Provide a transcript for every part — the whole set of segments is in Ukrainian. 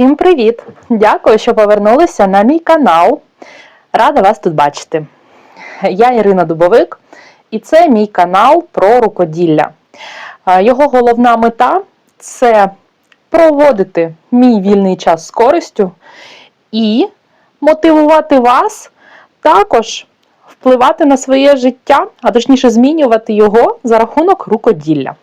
Всім привіт! Дякую, що повернулися на мій канал. Рада вас тут бачити. Я Ірина Дубовик, і це мій канал про рукоділля. Його головна мета це проводити мій вільний час з користю і мотивувати вас також впливати на своє життя, а точніше змінювати його за рахунок рукоділля.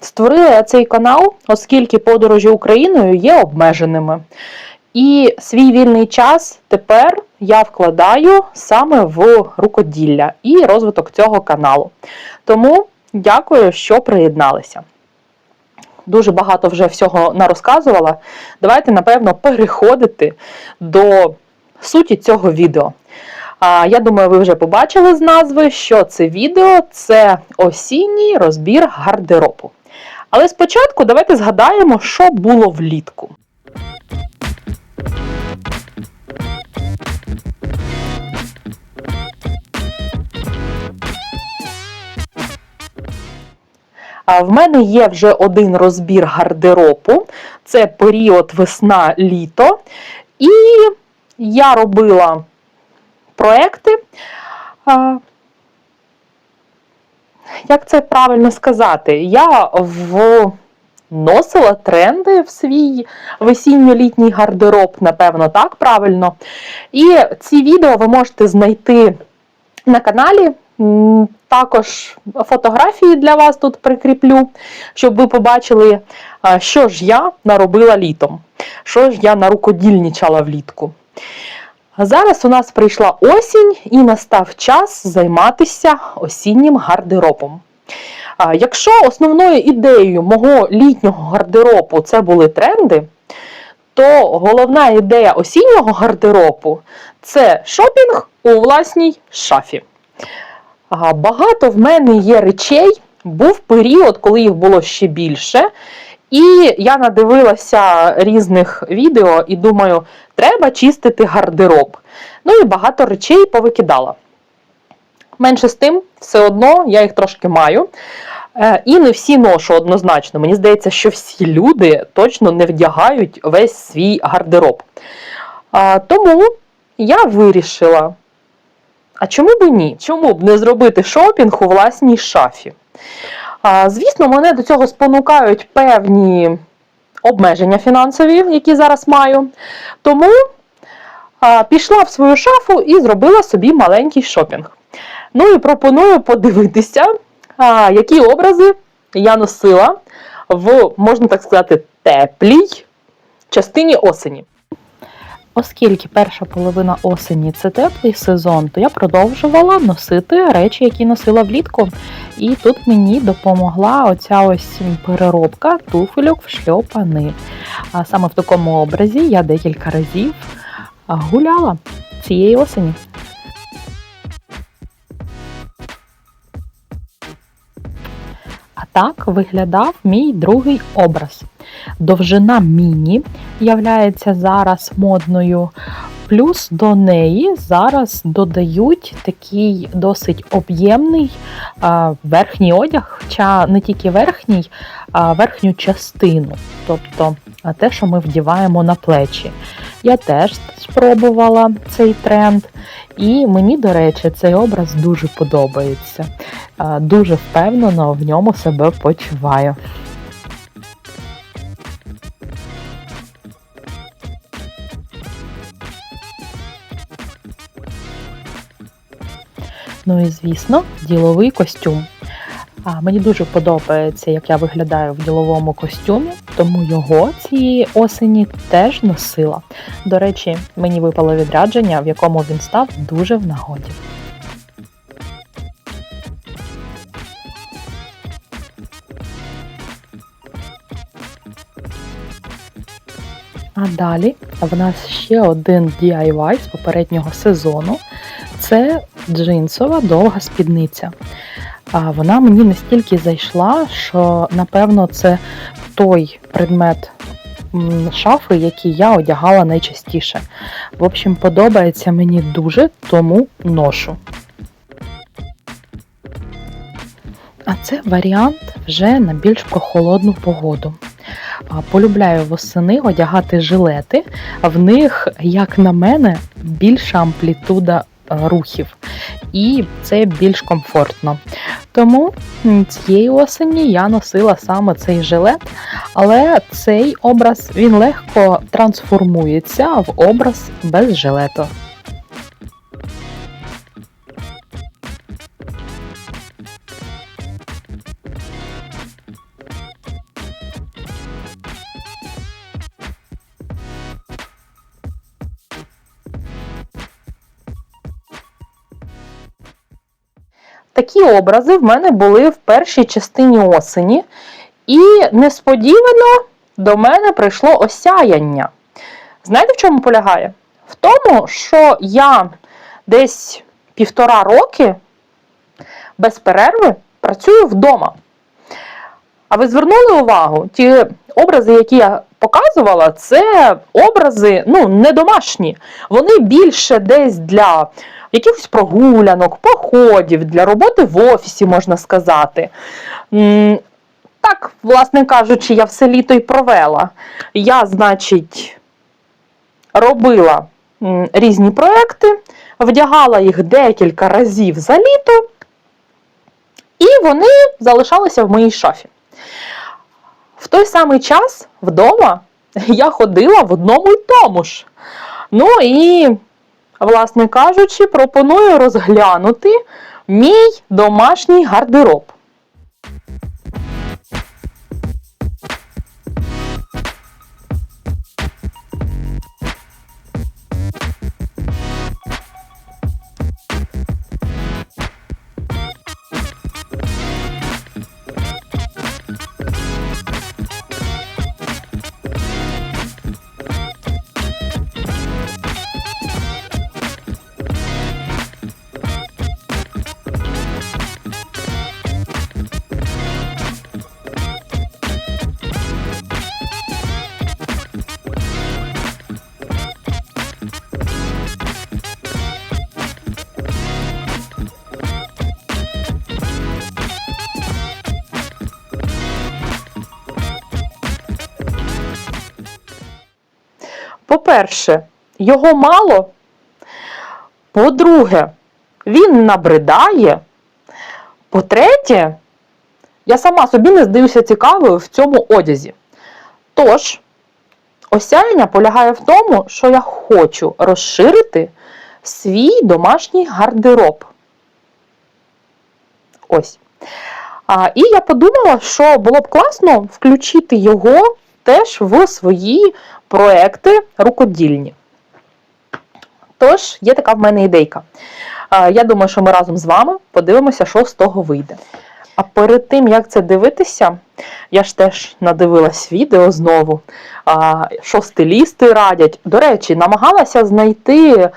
Створила цей канал, оскільки подорожі Україною є обмеженими. І свій вільний час тепер я вкладаю саме в рукоділля і розвиток цього каналу. Тому дякую, що приєдналися. Дуже багато вже всього нарозказувала. Давайте, напевно, переходити до суті цього відео. Я думаю, ви вже побачили з назви, що це відео це осінній розбір гардеробу. Але спочатку давайте згадаємо, що було влітку. В мене є вже один розбір гардеробу. Це період весна-літо. І я робила проекти. Як це правильно сказати? Я вносила тренди в свій весінньо-літній гардероб, напевно, так правильно. І ці відео ви можете знайти на каналі. Також фотографії для вас тут прикріплю, щоб ви побачили, що ж я наробила літом, що ж я нарукодільничала влітку. Зараз у нас прийшла осінь і настав час займатися осіннім гардеробом. Якщо основною ідеєю мого літнього гардеробу це були тренди, то головна ідея осіннього гардеробу це шопінг у власній шафі. Багато в мене є речей. Був період, коли їх було ще більше. І я надивилася різних відео і думаю, треба чистити гардероб. Ну і багато речей повикидала. Менше з тим, все одно я їх трошки маю. Е, І не всі ношу однозначно. Мені здається, що всі люди точно не вдягають весь свій гардероб. Тому я вирішила. А чому б ні? Чому б не зробити шопінг у власній шафі? Звісно, мене до цього спонукають певні обмеження фінансові, які зараз маю. Тому пішла в свою шафу і зробила собі маленький шопінг. Ну і пропоную подивитися, які образи я носила в, можна так сказати, теплій частині осені. Оскільки перша половина осені це теплий сезон, то я продовжувала носити речі, які носила влітку. І тут мені допомогла оця ось переробка туфельок в шльопани. А саме в такому образі я декілька разів гуляла цієї осені. А так виглядав мій другий образ. Довжина міні являється зараз модною. Плюс до неї зараз додають такий досить об'ємний верхній одяг, хоча не тільки верхній, а верхню частину, тобто те, що ми вдіваємо на плечі. Я теж спробувала цей тренд, і мені, до речі, цей образ дуже подобається. Дуже впевнено в ньому себе почуваю. Ну і звісно, діловий костюм. А мені дуже подобається, як я виглядаю в діловому костюмі, тому його цієї осені теж носила. До речі, мені випало відрядження, в якому він став дуже в нагоді. А далі в нас ще один DIY з попереднього сезону. Це джинсова довга спідниця. А Вона мені настільки зайшла, що напевно це той предмет шафи, який я одягала найчастіше. В общем, подобається мені дуже, тому ношу. А це варіант вже на більш прохолодну погоду. Полюбляю восени одягати жилети. В них, як на мене, більша амплітуда рухів, і це більш комфортно. Тому цієї осені я носила саме цей жилет, але цей образ він легко трансформується в образ без жилету. Такі образи в мене були в першій частині осені, і несподівано до мене прийшло осяяння. Знаєте, в чому полягає? В тому, що я десь півтора роки без перерви працюю вдома. А ви звернули увагу, ті образи, які я показувала, це образи ну, не домашні. Вони більше десь для якихось прогулянок, походів, для роботи в офісі, можна сказати. Так, власне кажучи, я все літо й провела. Я, значить, робила різні проекти, вдягала їх декілька разів за літо, і вони залишалися в моїй шафі. В той самий час вдома я ходила в одному й тому ж. Ну і, власне кажучи, пропоную розглянути мій домашній гардероб. По-перше, його мало. По-друге, він набридає. По-третє, я сама собі не здаюся цікавою в цьому одязі. Тож, осяяння полягає в тому, що я хочу розширити свій домашній гардероб. Ось. А, і я подумала, що було б класно включити його теж в свої проекти рукодільні. Тож, є така в мене ідейка. Я думаю, що ми разом з вами подивимося, що з того вийде. А перед тим, як це дивитися, я ж теж надивилась відео знову, що стилісти радять. До речі, намагалася знайти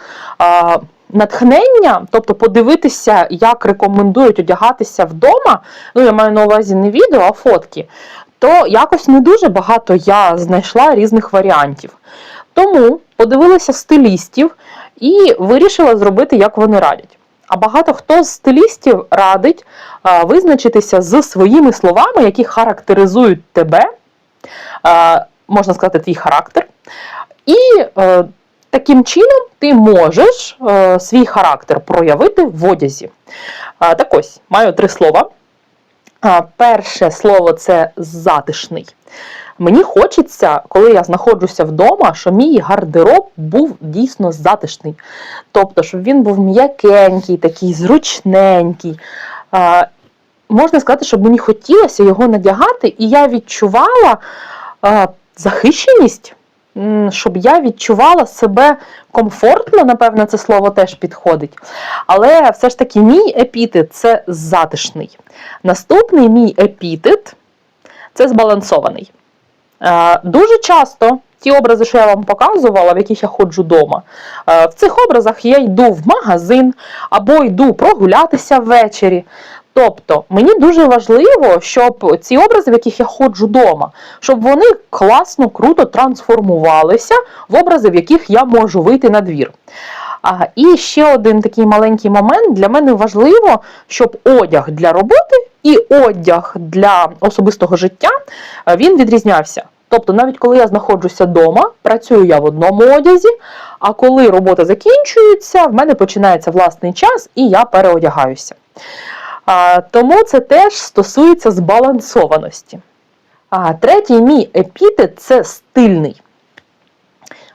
натхнення, тобто подивитися, як рекомендують одягатися вдома. Ну, я маю на увазі не відео, а фотки. То якось не дуже багато я знайшла різних варіантів. Тому подивилася стилістів і вирішила зробити, як вони радять. А багато хто з стилістів радить а, визначитися з своїми словами, які характеризують тебе, а, можна сказати, твій характер. І е, таким чином ти можеш е, свій характер проявити в одязі. А, так ось, маю три слова. Перше слово це затишний. Мені хочеться, коли я знаходжуся вдома, щоб мій гардероб був дійсно затишний. Тобто, щоб він був м'якенький, такий зручненький. Можна сказати, щоб мені хотілося його надягати, і я відчувала захищеність, щоб я відчувала себе комфортно, напевно, це слово теж підходить. Але все ж таки, мій епітет це затишний. Наступний мій епітет це збалансований. Е, Дуже часто ті образи, що я вам показувала, в яких я ходжу вдома, в цих образах я йду в магазин або йду прогулятися ввечері. Тобто мені дуже важливо, щоб ці образи, в яких я ходжу вдома, щоб вони класно, круто трансформувалися в образи, в яких я можу вийти на двір. А, і ще один такий маленький момент. Для мене важливо, щоб одяг для роботи і одяг для особистого життя е, він відрізнявся. Тобто, навіть коли я знаходжуся вдома, працюю я в одному одязі, а коли робота закінчується, в мене починається власний час і я переодягаюся. Тому це теж стосується збалансованості. А третій мій епітет це стильний.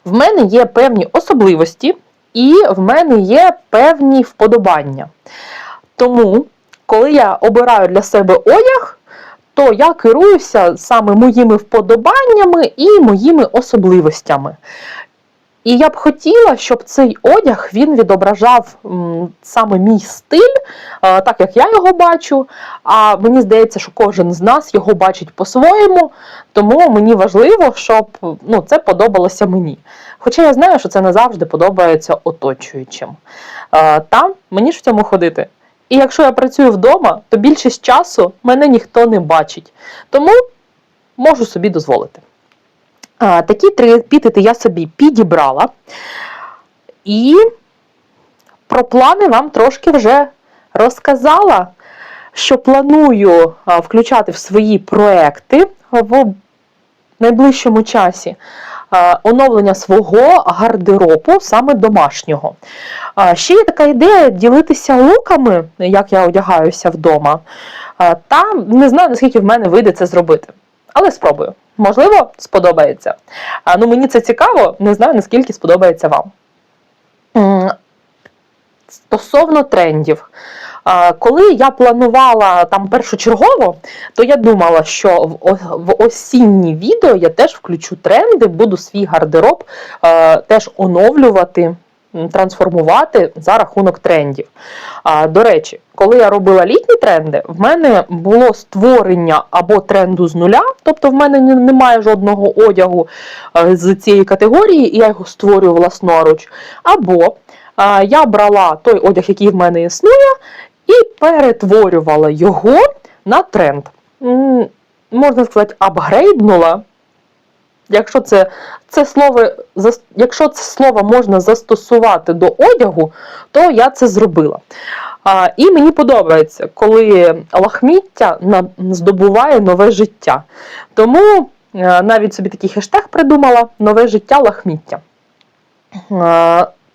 В мене є певні особливості, і в мене є певні вподобання. Тому, коли я обираю для себе одяг, то я керуюся саме моїми вподобаннями і моїми особливостями. І я б хотіла, щоб цей одяг він відображав саме мій стиль, е, так як я його бачу. А мені здається, що кожен з нас його бачить по-своєму, тому мені важливо, щоб ну, це подобалося мені. Хоча я знаю, що це не завжди подобається оточуючим. Е, Та мені ж в цьому ходити. І якщо я працюю вдома, то більшість часу мене ніхто не бачить. Тому можу собі дозволити. Такі три епітети я собі підібрала. І про плани вам трошки вже розказала, що планую включати в свої проекти в найближчому часі оновлення свого гардеробу, саме домашнього. Ще є така ідея ділитися луками, як я одягаюся вдома. Та не знаю, наскільки в мене вийде це зробити. Але спробую. Можливо, сподобається. А, ну, Мені це цікаво, не знаю, наскільки сподобається вам. Стосовно трендів. Коли я планувала там першочергово, то я думала, що в, осінні відео я теж включу тренди, буду свій гардероб теж оновлювати, трансформувати за рахунок трендів. До речі, коли я робила літні тренди, в мене було створення або тренду з нуля, тобто в мене немає жодного одягу е, з цієї категорії, і я його створюю власноруч. Або я брала той одяг, який в мене існує, і перетворювала його на тренд. Можна сказати, апгрейднула. Якщо це, це слово, якщо це слово можна застосувати до одягу, то я це зробила. А, і мені подобається, коли лахміття здобуває нове життя. Тому е, навіть собі такий хештег придумала нове життя лахміття.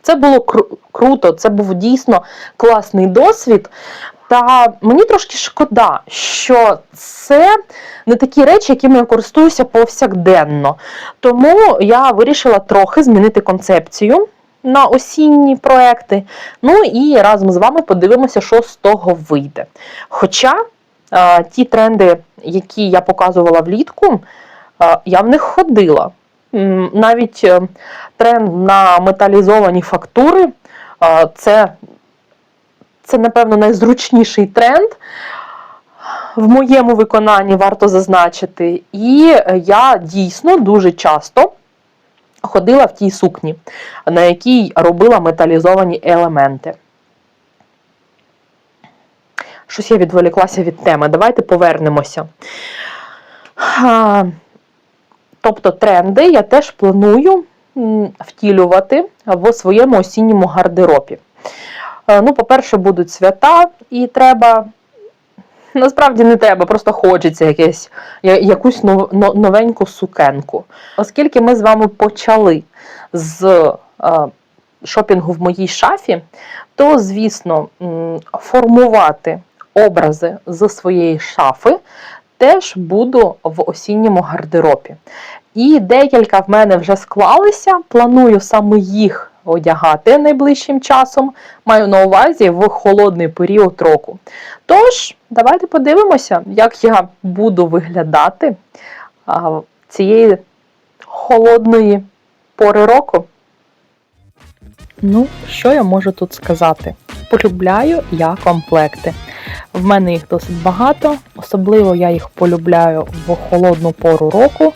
Це було кру- круто, це був дійсно класний досвід. Та мені трошки шкода, що це не такі речі, якими я користуюся повсякденно. Тому я вирішила трохи змінити концепцію на осінні проекти. Ну і разом з вами подивимося, що з того вийде. Хоча е, ті тренди, які я показувала влітку, е, я в них ходила. Навіть е, тренд на металізовані фактури е, це, це, напевно, найзручніший тренд. В моєму виконанні варто зазначити, і я дійсно дуже часто ходила в тій сукні, на якій робила металізовані елементи. Щось я відволіклася від теми. Давайте повернемося. Тобто тренди я теж планую втілювати в своєму осінньому гардеробі. Е, Ну, по-перше, будуть свята, і треба. Насправді не треба, просто хочеться якесь, якусь нов- новеньку сукенку. Оскільки ми з вами почали з е, шопінгу в моїй шафі, то, звісно, формувати образи з своєї шафи теж буду в осінньому гардеробі. І декілька в мене вже склалися. Планую саме їх одягати найближчим часом. Маю на увазі в холодний період року. Тож, давайте подивимося, як я буду виглядати цієї холодної пори року. Ну, що я можу тут сказати? Полюбляю я комплекти. В мене їх досить багато, особливо я їх полюбляю в холодну пору року,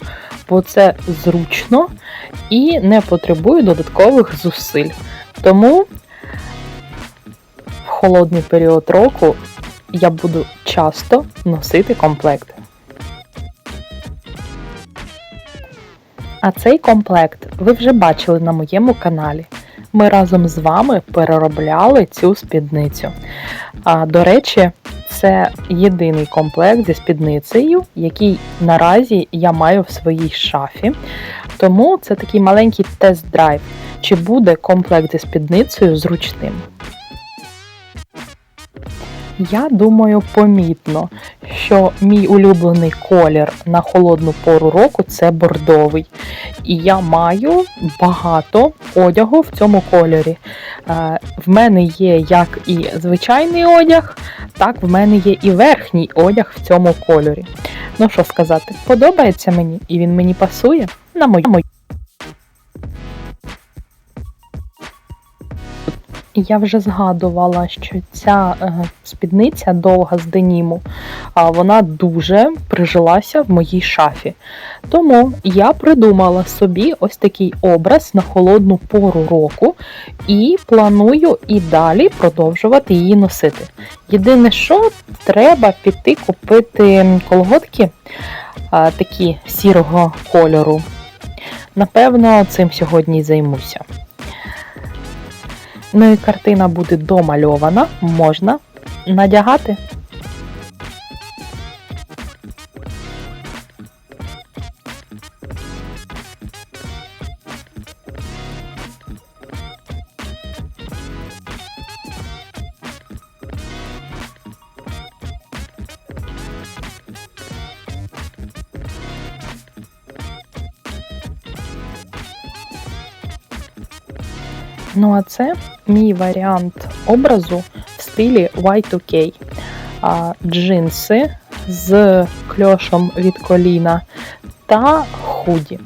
бо це зручно і не потребує додаткових зусиль. Тому в холодний період року я буду часто носити комплекти. А цей комплект ви вже бачили на моєму каналі. Ми разом з вами переробляли цю спідницю. А, до речі, це єдиний комплект зі спідницею, який наразі я маю в своїй шафі. Тому це такий маленький тест-драйв, чи буде комплект зі спідницею зручним. Я думаю, помітно, що мій улюблений колір на холодну пору року це бордовий. І я маю багато одягу в цьому кольорі. Е, В мене є як і звичайний одяг, так в мене є і верхній одяг в цьому кольорі. Ну що сказати, подобається мені і він мені пасує на мою. Я вже згадувала, що ця е, спідниця довга з деніму, вона дуже прижилася в моїй шафі. Тому я придумала собі ось такий образ на холодну пору року і планую і далі продовжувати її носити. Єдине, що треба піти купити колготки такі сірого кольору. Напевно, цим сьогодні й займуся. Ну і картина буде домальована, можна надягати. Ну а це мій варіант образу в стилі Y2K. А, джинси з кльошом від коліна та худі.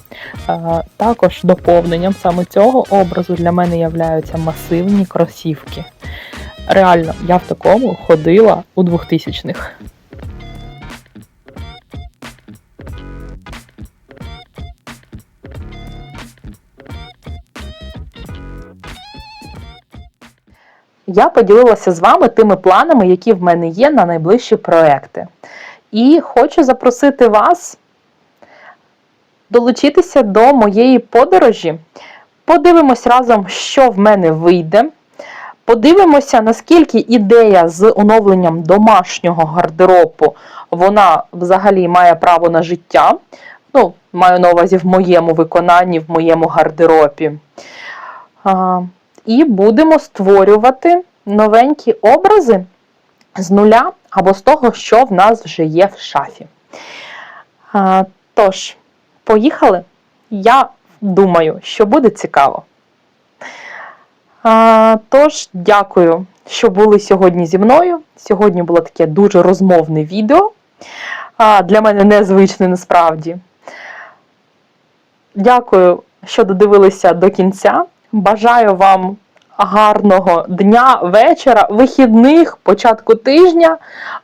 А, також доповненням саме цього образу для мене являються масивні кросівки. Реально, я в такому ходила у 2000-х. Я поділилася з вами тими планами, які в мене є на найближчі проекти. І хочу запросити вас долучитися до моєї подорожі. Подивимось разом, що в мене вийде. Подивимося, наскільки ідея з оновленням домашнього гардеробу вона взагалі має право на життя. Ну, маю на увазі в моєму виконанні, в моєму гардеробі. І будемо створювати новенькі образи з нуля або з того, що в нас вже є в шафі. Тож, поїхали. Я думаю, що буде цікаво. Тож, дякую, що були сьогодні зі мною. Сьогодні було таке дуже розмовне відео. Для мене незвичне насправді. Дякую, що додивилися до кінця. Бажаю вам гарного дня, вечора, вихідних, початку тижня,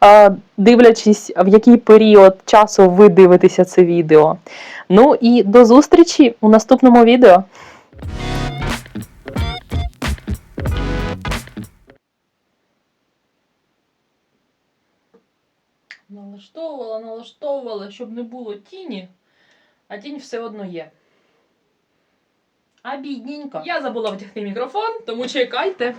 е, дивлячись, в який період часу ви дивитеся це відео. Ну і до зустрічі у наступному відео. Налаштовувала, налаштовувала, щоб не було тіні, а тінь все одно є. А бідненько. Я забула втягти мікрофон, тому чекайте.